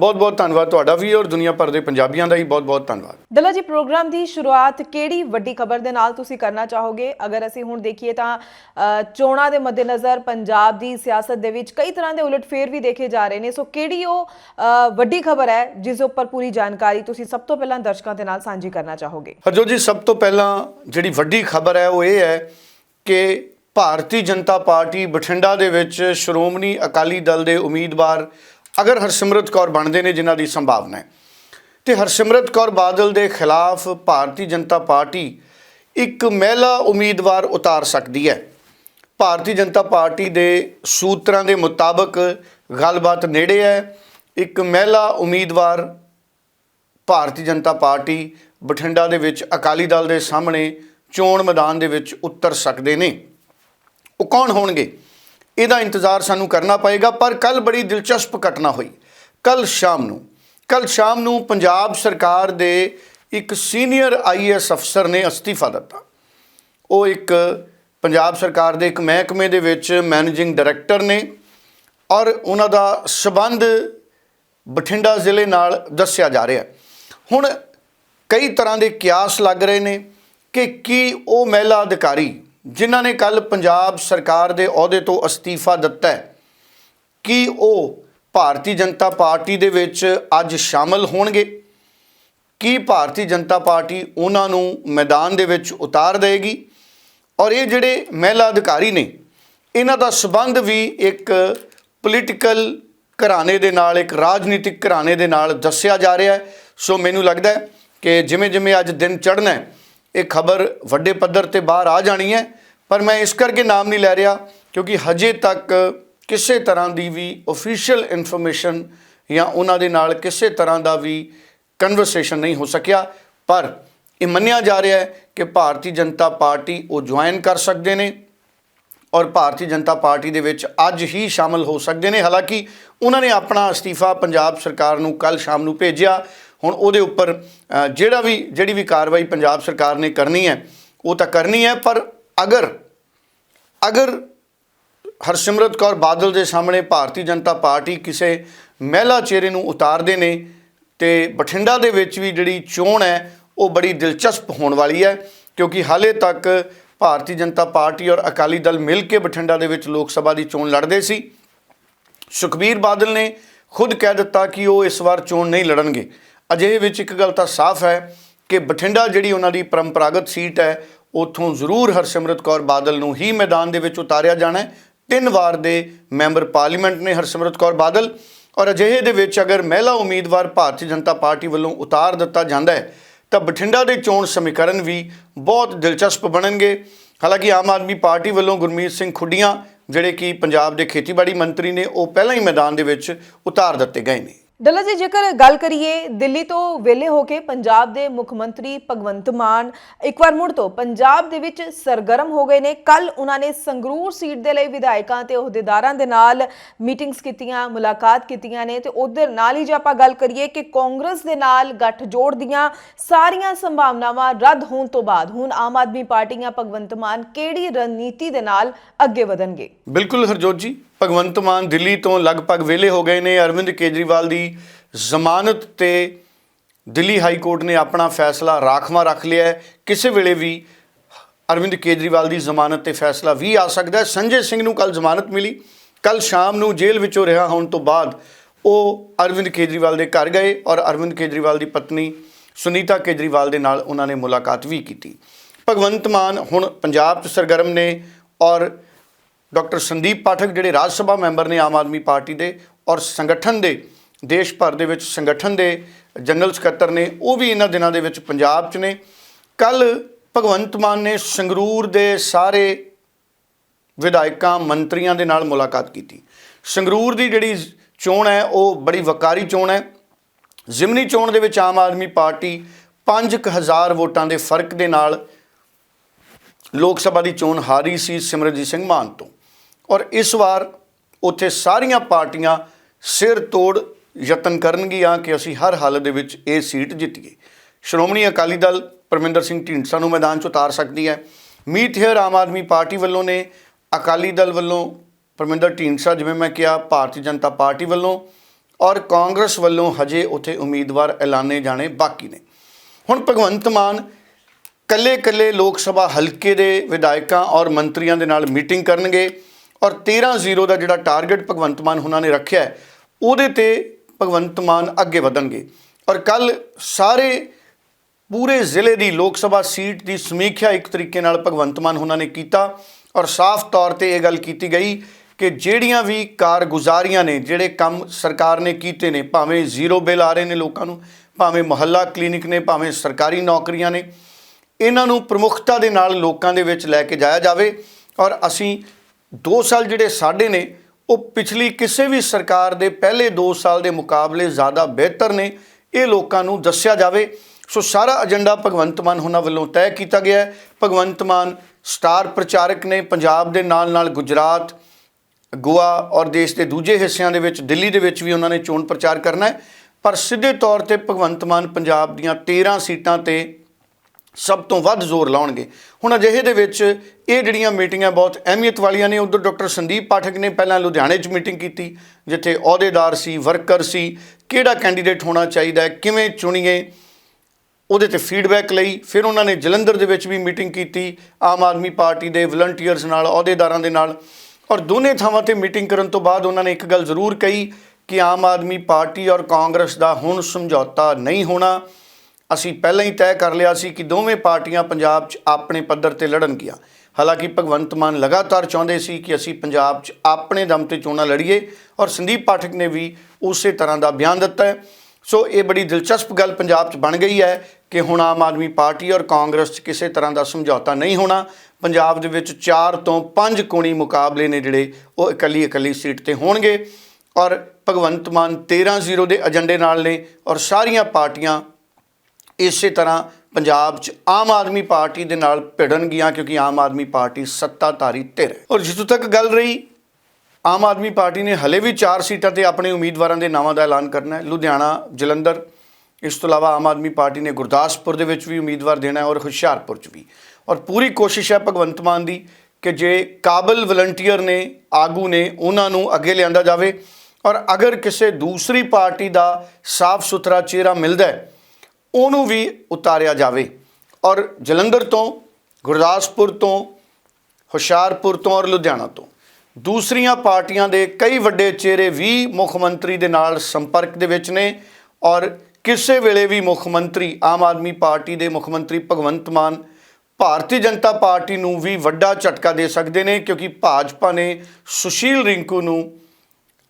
ਬਹੁਤ ਬਹੁਤ ਧੰਨਵਾਦ ਤੁਹਾਡਾ ਵੀ ਔਰ ਦੁਨੀਆ ਭਰ ਦੇ ਪੰਜਾਬੀਆਂ ਦਾ ਹੀ ਬਹੁਤ ਬਹੁਤ ਧੰਨਵਾਦ। ਡੱਲਾ ਜੀ ਪ੍ਰੋਗਰਾਮ ਦੀ ਸ਼ੁਰੂਆਤ ਕਿਹੜੀ ਵੱਡੀ ਖਬਰ ਦੇ ਨਾਲ ਤੁਸੀਂ ਕਰਨਾ ਚਾਹੋਗੇ? ਅਗਰ ਅਸੀਂ ਹੁਣ ਦੇਖੀਏ ਤਾਂ ਚੋਣਾਂ ਦੇ ਮੱਦੇਨਜ਼ਰ ਪੰਜਾਬ ਦੀ ਸਿਆਸਤ ਦੇ ਵਿੱਚ ਕਈ ਤਰ੍ਹਾਂ ਦੇ ਉਲਟਫੇਰ ਵੀ ਦੇਖੇ ਜਾ ਰਹੇ ਨੇ। ਸੋ ਕਿਹੜੀ ਉਹ ਵੱਡੀ ਖਬਰ ਹੈ ਜਿਸ ਦੇ ਉੱਪਰ ਪੂਰੀ ਜਾਣਕਾਰੀ ਤੁਸੀਂ ਸਭ ਤੋਂ ਪਹਿਲਾਂ ਦਰਸ਼ਕਾਂ ਦੇ ਨਾਲ ਸਾਂਝੀ ਕਰਨਾ ਚਾਹੋਗੇ? ਹਰਜੋਤ ਜੀ ਸਭ ਤੋਂ ਪਹਿਲਾਂ ਜਿਹੜੀ ਵੱਡੀ ਖਬਰ ਹੈ ਉਹ ਇਹ ਹੈ ਕਿ ਭਾਰਤੀ ਜਨਤਾ ਪਾਰਟੀ ਬਠਿੰਡਾ ਦੇ ਵਿੱਚ ਸ਼੍ਰੋਮਣੀ ਅਕਾਲੀ ਦਲ ਦੇ ਉਮੀਦਵਾਰ ਅਗਰ ਹਰਸਿਮਰਤ ਕੌਰ ਬਣਦੇ ਨੇ ਜਿਨ੍ਹਾਂ ਦੀ ਸੰਭਾਵਨਾ ਹੈ। ਤੇ ਹਰਸਿਮਰਤ ਕੌਰ ਬਾਦਲ ਦੇ ਖਿਲਾਫ ਭਾਰਤੀ ਜਨਤਾ ਪਾਰਟੀ ਇੱਕ ਮਹਿਲਾ ਉਮੀਦਵਾਰ ਉਤਾਰ ਸਕਦੀ ਹੈ। ਭਾਰਤੀ ਜਨਤਾ ਪਾਰਟੀ ਦੇ ਸੂਤਰਾਂ ਦੇ ਮੁਤਾਬਕ ਗੱਲਬਾਤ ਨੇੜੇ ਹੈ। ਇੱਕ ਮਹਿਲਾ ਉਮੀਦਵਾਰ ਭਾਰਤੀ ਜਨਤਾ ਪਾਰਟੀ ਬਠਿੰਡਾ ਦੇ ਵਿੱਚ ਅਕਾਲੀ ਦਲ ਦੇ ਸਾਹਮਣੇ ਚੋਣ ਮੈਦਾਨ ਦੇ ਵਿੱਚ ਉਤਰ ਸਕਦੇ ਨੇ। ਉਹ ਕੌਣ ਹੋਣਗੇ? ਇਹਦਾ ਇੰਤਜ਼ਾਰ ਸਾਨੂੰ ਕਰਨਾ ਪਏਗਾ, ਪਰ ਕੱਲ ਬੜੀ ਦਿਲਚਸਪ ਘਟਨਾ ਹੋਈ। ਕੱਲ ਸ਼ਾਮ ਨੂੰ ਕੱਲ ਸ਼ਾਮ ਨੂੰ ਪੰਜਾਬ ਸਰਕਾਰ ਦੇ ਇੱਕ ਸੀਨੀਅਰ ਆਈਐਸ ਅਫਸਰ ਨੇ ਅਸਤੀਫਾ ਦਿੱਤਾ। ਉਹ ਇੱਕ ਪੰਜਾਬ ਸਰਕਾਰ ਦੇ ਇੱਕ ਮਹਿਕਮੇ ਦੇ ਵਿੱਚ ਮੈਨੇਜਿੰਗ ਡਾਇਰੈਕਟਰ ਨੇ ਔਰ ਉਹਨਾਂ ਦਾ ਸਬੰਧ ਬਠਿੰਡਾ ਜ਼ਿਲ੍ਹੇ ਨਾਲ ਦੱਸਿਆ ਜਾ ਰਿਹਾ। ਹੁਣ ਕਈ ਤਰ੍ਹਾਂ ਦੇ ਕਿਆਸ ਲੱਗ ਰਹੇ ਨੇ ਕਿ ਕੀ ਉਹ ਮਹਿਲਾ ਅਧਿਕਾਰੀ ਜਿਨ੍ਹਾਂ ਨੇ ਕੱਲ ਪੰਜਾਬ ਸਰਕਾਰ ਦੇ ਅਹੁਦੇ ਤੋਂ ਅਸਤੀਫਾ ਦਿੱਤਾ ਹੈ, ਕੀ ਉਹ ਭਾਰਤੀ ਜਨਤਾ ਪਾਰਟੀ ਦੇ ਵਿੱਚ ਅੱਜ ਸ਼ਾਮਲ ਹੋਣਗੇ? ਕੀ ਭਾਰਤੀ ਜਨਤਾ ਪਾਰਟੀ ਉਹਨਾਂ ਨੂੰ ਮੈਦਾਨ ਦੇ ਵਿੱਚ ਉਤਾਰ ਦੇਗੀ ਔਰ ਇਹ ਜਿਹੜੇ ਮਹਿਲਾ ਅਧਿਕਾਰੀ ਨੇ, ਇਹਨਾਂ ਦਾ ਸਬੰਧ ਵੀ ਇੱਕ ਪੋਲੀਟੀਕਲ ਘਰਾਣੇ ਦੇ ਨਾਲ, ਇੱਕ ਰਾਜਨੀਤਿਕ ਘਰਾਣੇ ਦੇ ਨਾਲ ਦੱਸਿਆ ਜਾ ਰਿਹਾ ਹੈ। ਸੋ ਮੈਨੂੰ ਲੱਗਦਾ ਹੈ ਕਿ ਜਿਵੇਂ ਜਿਵੇਂ ਅੱਜ ਦਿਨ ਚੜ੍ਹਨਾ ਹੈ ਇਹ ਖਬਰ ਵੱਡੇ ਪੱਧਰ ਤੇ ਬਾਹਰ ਆ ਜਾਣੀ ਹੈ, ਪਰ ਮੈਂ ਇਸ ਕਰਕੇ ਨਾਮ ਨਹੀਂ ਲੈ ਰਿਹਾ ਕਿਉਂਕਿ ਹਜੇ ਤੱਕ ਕਿਸੇ ਤਰ੍ਹਾਂ ਦੀ ਵੀ ਅਫੀਸ਼ੀਅਲ ਇਨਫੋਰਮੇਸ਼ਨ ਜਾਂ ਉਹਨਾਂ ਦੇ ਨਾਲ ਕਿਸੇ ਤਰ੍ਹਾਂ ਦਾ ਵੀ ਕਨਵਰਸੇਸ਼ਨ ਨਹੀਂ ਹੋ ਸਕਿਆ। ਪਰ ਇਹ ਮੰਨਿਆ ਜਾ ਰਿਹਾ ਹੈ ਕਿ ਭਾਰਤੀ ਜਨਤਾ ਪਾਰਟੀ ਉਹ ਜੁਆਇਨ ਕਰ ਸਕਦੇ ਨੇ ਔਰ ਭਾਰਤੀ ਜਨਤਾ ਪਾਰਟੀ ਦੇ ਵਿੱਚ ਅੱਜ ਹੀ ਸ਼ਾਮਲ ਹੋ ਸਕਦੇ ਨੇ। ਹਾਲਾਂਕਿ ਉਹਨਾਂ ਨੇ ਆਪਣਾ ਅਸਤੀਫਾ ਪੰਜਾਬ ਸਰਕਾਰ ਨੂੰ ਕੱਲ ਸ਼ਾਮ ਨੂੰ ਭੇਜਿਆ। ਹੁਣ ਉਹਦੇ ਉੱਪਰ ਜਿਹੜਾ ਵੀ, ਜਿਹੜੀ ਵੀ ਕਾਰਵਾਈ ਪੰਜਾਬ ਸਰਕਾਰ ਨੇ ਕਰਨੀ ਹੈ, ਉਹ ਤਾਂ ਕਰਨੀ ਹੈ, ਪਰ ਅਗਰ ਅਗਰ ਹਰਸਿਮਰਤ ਕੌਰ ਬਾਦਲ ਦੇ ਸਾਹਮਣੇ ਭਾਰਤੀ ਜਨਤਾ ਪਾਰਟੀ ਕਿਸੇ ਮਹਿਲਾ ਚਿਹਰੇ ਨੂੰ ਉਤਾਰਦੇ ਨੇ ਤੇ ਬਠਿੰਡਾ ਦੇ ਵਿੱਚ ਵੀ ਜਿਹੜੀ ਚੋਣ ਹੈ, ਉਹ ਬੜੀ ਦਿਲਚਸਪ ਹੋਣ ਵਾਲੀ ਹੈ, ਕਿਉਂਕਿ ਹਾਲੇ ਤੱਕ ਭਾਰਤੀ ਜਨਤਾ ਪਾਰਟੀ ਔਰ ਅਕਾਲੀ ਦਲ ਮਿਲ ਕੇ ਬਠਿੰਡਾ ਦੇ ਵਿੱਚ ਲੋਕ ਸਭਾ ਦੀ ਚੋਣ ਲੜਦੇ ਸੀ। ਸੁਖਬੀਰ ਬਾਦਲ ਨੇ ਖੁਦ ਕਹਿ ਦਿੱਤਾ ਕਿ ਉਹ ਇਸ ਵਾਰ ਚੋਣ ਨਹੀਂ ਲੜਨਗੇ। ਅਜਿਹੇ ਵਿੱਚ ਇੱਕ ਗੱਲ ਤਾਂ ਸਾਫ਼ ਹੈ ਕਿ ਬਠਿੰਡਾ ਜਿਹੜੀ ਉਹਨਾਂ ਦੀ ਪਰੰਪਰਾਗਤ ਸੀਟ ਹੈ, ਉਥੋਂ ਜ਼ਰੂਰ ਹਰਸਿਮਰਤ ਕੌਰ ਬਾਦਲ ਨੂੰ ਹੀ ਮੈਦਾਨ ਦੇ ਵਿੱਚ ਉਤਾਰਿਆ ਜਾਣਾ ਹੈ। ਤਿੰਨ ਵਾਰ ਦੇ ਮੈਂਬਰ ਪਾਰਲੀਮੈਂਟ ਨੇ ਹਰਸਿਮਰਤ ਕੌਰ ਬਾਦਲ ਔਰ ਅਜਿਹੇ ਦੇ ਵਿੱਚ ਅਗਰ ਮਹਿਲਾ ਉਮੀਦਵਾਰ ਭਾਰਤੀ ਜਨਤਾ ਪਾਰਟੀ ਵੱਲੋਂ ਉਤਾਰ ਦਿੱਤਾ ਜਾਂਦਾ ਹੈ, ਤਾਂ ਬਠਿੰਡਾ ਦੇ ਚੋਣ ਸਮੀਕਰਨ ਵੀ ਬਹੁਤ ਦਿਲਚਸਪ ਬਣਨਗੇ। ਹਾਲਾਂਕਿ ਆਮ ਆਦਮੀ ਪਾਰਟੀ ਵੱਲੋਂ ਗੁਰਮੀਤ ਸਿੰਘ ਖੁੱਡੀਆਂ, ਜਿਹੜੇ ਕਿ ਪੰਜਾਬ ਦੇ ਖੇਤੀਬਾੜੀ ਮੰਤਰੀ ਨੇ, ਉਹ ਪਹਿਲਾਂ ਹੀ ਮੈਦਾਨ ਦੇ ਵਿੱਚ ਉਤਾਰ ਦਿੱਤੇ ਗਏ ਨੇ। ਡੱਲਾ ਜੀ, ਜੇਕਰ ਗੱਲ ਕਰੀਏ ਦਿੱਲੀ ਤੋਂ ਵਿਹਲੇ ਹੋ ਕੇ ਪੰਜਾਬ ਦੇ ਮੁੱਖ ਮੰਤਰੀ ਭਗਵੰਤ ਮਾਨ ਇੱਕ ਵਾਰ ਮੁੜ ਤੋਂ ਪੰਜਾਬ ਦੇ ਵਿੱਚ ਸਰਗਰਮ ਹੋ ਗਏ ਨੇ। ਕੱਲ ਉਹਨਾਂ ਨੇ ਸੰਗਰੂਰ ਸੀਟ ਦੇ ਲਈ ਵਿਧਾਇਕਾਂ ਤੇ ਅਹੁਦੇਦਾਰਾਂ ਦੇ ਨਾਲ ਮੀਟਿੰਗਸ ਕੀਤੀਆਂ, ਮੁਲਾਕਾਤ ਕੀਤੀਆਂ ਨੇ ਤੇ ਉਧਰ ਨਾਲ ਹੀ ਜੇ ਆਪਾਂ ਗੱਲ ਕਰੀਏ ਕਿ ਕਾਂਗਰਸ ਦੇ ਨਾਲ ਗੱਠਜੋੜ ਦੀਆਂ ਸਾਰੀਆਂ ਸੰਭਾਵਨਾਵਾਂ ਰੱਦ ਹੋਣ ਤੋਂ ਬਾਅਦ ਹੁਣ ਆਮ ਆਦਮੀ ਪਾਰਟੀ ਜਾਂ ਭਗਵੰਤ ਮਾਨ ਕਿਹੜੀ ਰਣਨੀਤੀ ਦੇ ਨਾਲ ਅੱਗੇ ਵਧਣਗੇ? ਬਿਲਕੁਲ ਹਰਜੋਤ ਜੀ। ਭਗਵੰਤ ਮਾਨ ਦਿੱਲੀ ਤੋਂ ਲਗਭਗ ਵਿਹਲੇ ਹੋ ਗਏ ਨੇ। ਅਰਵਿੰਦ ਕੇਜਰੀਵਾਲ ਦੀ ਜ਼ਮਾਨਤ ਤੇ ਦਿੱਲੀ ਹਾਈ ਕੋਰਟ ਨੇ ਆਪਣਾ ਫੈਸਲਾ ਰਾਖਵਾਂ ਰੱਖ ਲਿਆ ਹੈ। ਕਿਸੇ ਵੇਲੇ ਵੀ ਅਰਵਿੰਦ ਕੇਜਰੀਵਾਲ ਦੀ ਜ਼ਮਾਨਤ ਤੇ ਫੈਸਲਾ ਵੀ ਆ ਸਕਦਾ ਹੈ। ਸੰਜੇ ਸਿੰਘ ਨੂੰ ਕੱਲ ਜ਼ਮਾਨਤ ਮਿਲੀ। ਕੱਲ ਸ਼ਾਮ ਨੂੰ ਜੇਲ੍ਹ ਵਿੱਚੋਂ ਰਿਹਾ ਹੋਣ ਤੋਂ ਬਾਅਦ ਉਹ ਅਰਵਿੰਦ ਕੇਜਰੀਵਾਲ ਦੇ ਘਰ ਗਏ ਔਰ ਅਰਵਿੰਦ ਕੇਜਰੀਵਾਲ ਦੀ ਪਤਨੀ ਸੁਨੀਤਾ ਕੇਜਰੀਵਾਲ ਦੇ ਨਾਲ ਉਹਨਾਂ ਨੇ ਮੁਲਾਕਾਤ ਵੀ ਕੀਤੀ। ਭਗਵੰਤ ਮਾਨ ਹੁਣ ਪੰਜਾਬ 'ਚ ਸਰਗਰਮ ਨੇ ਔਰ ਡਾਕਟਰ ਸੰਦੀਪ ਪਾਠਕ ਜਿਹੜੇ ਰਾਜ ਸਭਾ ਮੈਂਬਰ ਨੇ ਆਮ ਆਦਮੀ ਪਾਰਟੀ ਦੇ ਔਰ ਸੰਗਠਨ ਦੇ, ਦੇਸ਼ ਭਰ ਦੇ ਵਿੱਚ ਸੰਗਠਨ ਦੇ ਜਨਰਲ ਸਕੱਤਰ ਨੇ, ਉਹ ਵੀ ਇਹਨਾਂ ਦਿਨਾਂ ਦੇ ਵਿੱਚ ਪੰਜਾਬ 'ਚ ਨੇ। ਕੱਲ ਭਗਵੰਤ ਮਾਨ ਨੇ ਸੰਗਰੂਰ ਦੇ ਸਾਰੇ ਵਿਧਾਇਕਾਂ, ਮੰਤਰੀਆਂ ਦੇ ਨਾਲ ਮੁਲਾਕਾਤ ਕੀਤੀ। ਸੰਗਰੂਰ ਦੀ ਜਿਹੜੀ ਚੋਣ ਹੈ, ਉਹ ਬੜੀ ਵਕਾਰੀ ਚੋਣ ਹੈ। ਜ਼ਿਮਨੀ ਚੋਣ ਦੇ ਵਿੱਚ ਆਮ ਆਦਮੀ ਪਾਰਟੀ 5000 ਵੋਟਾਂ ਦੇ ਫ਼ਰਕ ਦੇ ਨਾਲ ਲੋਕ ਸਭਾ ਦੀ ਚੋਣ ਹਾਰੀ ਸੀ ਸਿਮਰਜੀਤ ਸਿੰਘ ਮਾਨ ਤੋਂ। ਔਰ ਇਸ ਵਾਰ ਉੱਥੇ ਸਾਰੀਆਂ ਪਾਰਟੀਆਂ ਸਿਰ ਤੋੜ ਯਤਨ ਕਰਨਗੀਆਂ ਕਿ ਅਸੀਂ ਹਰ ਹਾਲਤ ਦੇ ਵਿੱਚ ਇਹ ਸੀਟ ਜਿੱਤੀਏ। ਸ਼੍ਰੋਮਣੀ ਅਕਾਲੀ ਦਲ ਪਰਮਿੰਦਰ ਸਿੰਘ ਢੀਂਡਸਾ ਨੂੰ ਮੈਦਾਨ 'ਚ ਉਤਾਰ ਸਕਦੀ ਹੈ। ਮੀਤ ਹੇਅਰ ਆਮ ਆਦਮੀ ਪਾਰਟੀ ਵੱਲੋਂ ਨੇ ਅਕਾਲੀ ਦਲ ਵੱਲੋਂ ਪਰਮਿੰਦਰ ਢੀਂਡਸਾ, ਜਿਵੇਂ ਮੈਂ ਕਿਹਾ, ਭਾਰਤੀ ਜਨਤਾ ਪਾਰਟੀ ਵੱਲੋਂ ਔਰ ਕਾਂਗਰਸ ਵੱਲੋਂ ਹਜੇ ਉੱਥੇ ਉਮੀਦਵਾਰ ਐਲਾਨੇ ਜਾਣੇ ਬਾਕੀ ਨੇ। ਹੁਣ ਭਗਵੰਤ ਮਾਨ ਕੱਲੇ ਕੱਲੇ ਲੋਕ ਸਭਾ ਹਲਕੇ ਦੇ ਵਿਧਾਇਕਾਂ ਔਰ ਮੰਤਰੀਆਂ ਦੇ ਨਾਲ ਮੀਟਿੰਗ ਕਰਨਗੇ। ਔਰ 13-0 ਦਾ ਜਿਹੜਾ ਟਾਰਗੇਟ ਭਗਵੰਤ ਮਾਨ ਉਹਨਾਂ ਨੇ ਰੱਖਿਆ ਹੈ, ਉਹਦੇ ਤੇ ਭਗਵੰਤ ਮਾਨ ਅੱਗੇ ਵਧਣਗੇ। ਔਰ ਕੱਲ ਸਾਰੇ ਪੂਰੇ ਜ਼ਿਲ੍ਹੇ ਦੀ ਲੋਕ ਸਭਾ ਸੀਟ ਦੀ ਸਮੀਖਿਆ ਇੱਕ ਤਰੀਕੇ ਨਾਲ ਭਗਵੰਤ ਮਾਨ ਉਹਨਾਂ ਨੇ ਕੀਤਾ। ਔਰ ਸਾਫ਼ ਤੌਰ ਤੇ ਇਹ ਗੱਲ ਕੀਤੀ ਗਈ ਕਿ ਜਿਹੜੀਆਂ ਵੀ ਕਾਰਗੁਜ਼ਾਰੀਆਂ ਨੇ, ਜਿਹੜੇ ਕੰਮ ਸਰਕਾਰ ਨੇ ਕੀਤੇ ਨੇ, ਭਾਵੇਂ ਜ਼ੀਰੋ ਬਿੱਲ ਆ ਰਹੇ ਨੇ ਲੋਕਾਂ ਨੂੰ, ਭਾਵੇਂ ਮੁਹੱਲਾ ਕਲੀਨਿਕ ਨੇ, ਭਾਵੇਂ ਸਰਕਾਰੀ ਨੌਕਰੀਆਂ ਨੇ, ਇਹਨਾਂ ਨੂੰ ਪ੍ਰਮੁੱਖਤਾ ਦੇ ਨਾਲ ਲੋਕਾਂ ਦੇ ਵਿੱਚ ਲੈ ਕੇ ਜਾਇਆ ਜਾਵੇ। ਔਰ ਅਸੀਂ 2 ਸਾਲ ਜਿਹੜੇ ਸਾਡੇ ਨੇ, ਉਹ ਪਿਛਲੀ ਕਿਸੇ ਵੀ ਸਰਕਾਰ ਦੇ ਪਹਿਲੇ 2 ਸਾਲ ਦੇ ਮੁਕਾਬਲੇ ਜ਼ਿਆਦਾ ਬਿਹਤਰ ਨੇ। ਇਹ ਲੋਕਾਂ ਨੂੰ ਦੱਸਿਆ ਜਾਵੇ, ਸੋ ਸਾਰਾ ਏਜੰਡਾ ਭਗਵੰਤ ਮਾਨ ਉਹਨਾਂ ਵੱਲੋਂ ਤੈਅ ਕੀਤਾ ਗਿਆ ਹੈ। ਭਗਵੰਤ ਮਾਨ ਸਟਾਰ ਪ੍ਰਚਾਰਕ ਨੇ ਪੰਜਾਬ ਦੇ ਨਾਲ ਨਾਲ ਗੁਜਰਾਤ, ਗੋਆ ਔਰ ਦੇਸ਼ ਦੇ ਦੂਜੇ ਹਿੱਸਿਆਂ ਦੇ ਵਿੱਚ, ਦਿੱਲੀ ਦੇ ਵਿੱਚ ਵੀ ਉਹਨਾਂ ਨੇ ਚੋਣ ਪ੍ਰਚਾਰ ਕਰਨਾ ਹੈ। ਪਰ ਸਿੱਧੇ ਤੌਰ ਤੇ ਭਗਵੰਤ ਮਾਨ ਪੰਜਾਬ ਦੀਆਂ 13 ਸੀਟਾਂ ਤੇ ਸਭ ਤੋਂ ਵੱਧ ਜ਼ੋਰ ਲਾਉਣਗੇ। ਹੁਣ ਅਜਿਹੇ ਦੇ ਵਿੱਚ ਇਹ ਜਿਹੜੀਆਂ ਮੀਟਿੰਗਾਂ ਬਹੁਤ ਅਹਿਮੀਅਤ ਵਾਲੀਆਂ ਨੇ, ਉਧਰ ਡਾਕਟਰ ਸੰਦੀਪ ਪਾਠਕ ਨੇ ਪਹਿਲਾਂ ਲੁਧਿਆਣੇ 'ਚ ਮੀਟਿੰਗ ਕੀਤੀ, ਜਿੱਥੇ ਅਹੁਦੇਦਾਰ ਸੀ, ਵਰਕਰ ਸੀ, ਕਿਹੜਾ ਕੈਂਡੀਡੇਟ ਹੋਣਾ ਚਾਹੀਦਾ ਹੈ, ਕਿਵੇਂ ਚੁਣੀਏ, ਉਹਦੇ ਤੇ ਫੀਡਬੈਕ ਲਈ, ਫਿਰ ਉਹਨਾਂ ਨੇ ਜਲੰਧਰ ਦੇ ਵਿੱਚ ਵੀ ਮੀਟਿੰਗ ਕੀਤੀ, ਆਮ ਆਦਮੀ ਪਾਰਟੀ ਦੇ ਵਲੰਟੀਅਰਸ ਨਾਲ, ਅਹੁਦੇਦਾਰਾਂ ਦੇ ਨਾਲ, ਔਰ ਦੋਨੇ ਥਾਵਾਂ ਤੇ ਮੀਟਿੰਗ ਕਰਨ ਤੋਂ ਬਾਅਦ ਉਹਨਾਂ ਨੇ ਇੱਕ ਗੱਲ ਜ਼ਰੂਰ ਕਹੀ ਕਿ ਆਮ ਆਦਮੀ ਪਾਰਟੀ ਔਰ ਕਾਂਗਰਸ ਦਾ ਹੁਣ ਸਮਝੌਤਾ ਨਹੀਂ ਹੋਣਾ। ਅਸੀਂ ਪਹਿਲਾਂ ਹੀ ਤੈਅ ਕਰ ਲਿਆ ਸੀ ਕਿ ਦੋਵੇਂ ਪਾਰਟੀਆਂ ਪੰਜਾਬ 'ਚ ਆਪਣੇ ਪੱਧਰ ਤੇ ਲੜਨਗੀਆਂ ਹਾਲਾਂਕਿ ਭਗਵੰਤ ਮਾਨ ਲਗਾਤਾਰ ਚਾਹੁੰਦੇ ਸੀ ਕਿ ਅਸੀਂ ਪੰਜਾਬ 'ਚ ਆਪਣੇ ਦਮ ਤੇ ਚੋਣਾਂ ਲੜੀਏ ਔਰ ਸੰਦੀਪ ਪਾਠਕ ਨੇ ਵੀ ਉਸੇ ਤਰ੍ਹਾਂ ਦਾ ਬਿਆਨ ਦਿੱਤਾ ਹੈ। ਸੋ ਇਹ ਬੜੀ ਦਿਲਚਸਪ ਗੱਲ ਪੰਜਾਬ 'ਚ ਬਣ ਗਈ ਹੈ ਕਿ ਹੁਣ ਆਮ ਆਦਮੀ ਪਾਰਟੀ ਔਰ ਕਾਂਗਰਸ 'ਚ ਕਿਸੇ ਤਰ੍ਹਾਂ ਦਾ ਸਮਝੌਤਾ ਨਹੀਂ ਹੋਣਾ। ਪੰਜਾਬ ਦੇ ਵਿੱਚ 4 ਤੋਂ 5 ਕੋਣੀ ਮੁਕਾਬਲੇ ਨੇ ਜਿਹੜੇ ਉਹ ਇਕੱਲੀ ਇਕੱਲੀ ਸੀਟ ਤੇ ਹੋਣਗੇ। ਔਰ ਭਗਵੰਤ ਮਾਨ 13-0 ਦੇ ਏਜੰਡੇ ਨਾਲ ਨੇ ਔਰ ਸਾਰੀਆਂ ਪਾਰਟੀਆਂ ਇਸੇ ਤਰ੍ਹਾਂ ਪੰਜਾਬ 'ਚ ਆਮ ਆਦਮੀ ਪਾਰਟੀ ਦੇ ਨਾਲ ਭਿੜਨਗੀਆਂ ਕਿਉਂਕਿ ਆਮ ਆਦਮੀ ਪਾਰਟੀ ਸੱਤਾਧਾਰੀ ਧਿਰ ਹੈ। ਔਰ ਜਿੱਥੋਂ ਤੱਕ ਗੱਲ ਰਹੀ, ਆਮ ਆਦਮੀ ਪਾਰਟੀ ਨੇ ਹਲੇ ਵੀ 4 ਸੀਟਾਂ ਤੇ ਆਪਣੇ ਉਮੀਦਵਾਰਾਂ ਦੇ ਨਾਵਾਂ ਦਾ ਐਲਾਨ ਕਰਨਾ ਹੈ। ਲੁਧਿਆਣਾ, ਜਲੰਧਰ, ਇਸ ਤੋਂ ਇਲਾਵਾ ਆਮ ਆਦਮੀ ਪਾਰਟੀ ਨੇ ਗੁਰਦਾਸਪੁਰ ਦੇ ਵਿੱਚ ਵੀ ਉਮੀਦਵਾਰ ਦੇਣਾ ਹੈ ਔਰ ਹੁਸ਼ਿਆਰਪੁਰ 'ਚ ਵੀ। ਔਰ ਪੂਰੀ ਕੋਸ਼ਿਸ਼ ਹੈ ਭਗਵੰਤ ਮਾਨ ਦੀ ਕਿ ਜੇ ਕਾਬਲ ਵਲੰਟੀਅਰ ਨੇ, ਆਗੂ ਨੇ, ਉਹਨਾਂ ਨੂੰ ਅੱਗੇ ਲਿਆਂਦਾ ਜਾਵੇ। ਔਰ ਅਗਰ ਕਿਸੇ ਦੂਸਰੀ ਪਾਰਟੀ ਦਾ ਸਾਫ਼ ਸੁਥਰਾ ਚਿਹਰਾ ਮਿਲਦਾ ਹੈ ਉਹਨੂੰ ਵੀ ਉਤਾਰਿਆ ਜਾਵੇ। ਔਰ ਜਲੰਧਰ ਤੋਂ, ਗੁਰਦਾਸਪੁਰ ਤੋਂ, ਹੁਸ਼ਿਆਰਪੁਰ ਤੋਂ ਔਰ ਲੁਧਿਆਣਾ ਤੋਂ। ਦੂਸਰੀਆਂ ਪਾਰਟੀਆਂ ਦੇ ਕਈ ਵੱਡੇ ਚਿਹਰੇ ਵੀ ਮੁੱਖ ਮੰਤਰੀ ਦੇ ਨਾਲ ਸੰਪਰਕ ਦੇ ਵਿੱਚ ਨੇ ਔਰ ਕਿਸੇ ਵੇਲੇ ਵੀ ਮੁੱਖ ਮੰਤਰੀ ਆਮ ਆਦਮੀ ਪਾਰਟੀ ਦੇ ਮੁੱਖ ਮੰਤਰੀ ਭਗਵੰਤ ਮਾਨ ਭਾਰਤੀ ਜਨਤਾ ਪਾਰਟੀ ਨੂੰ ਵੀ ਵੱਡਾ ਝਟਕਾ ਦੇ ਸਕਦੇ ਨੇ ਕਿਉਂਕਿ ਭਾਜਪਾ ਨੇ ਸੁਸ਼ੀਲ ਰਿੰਕੂ ਨੂੰ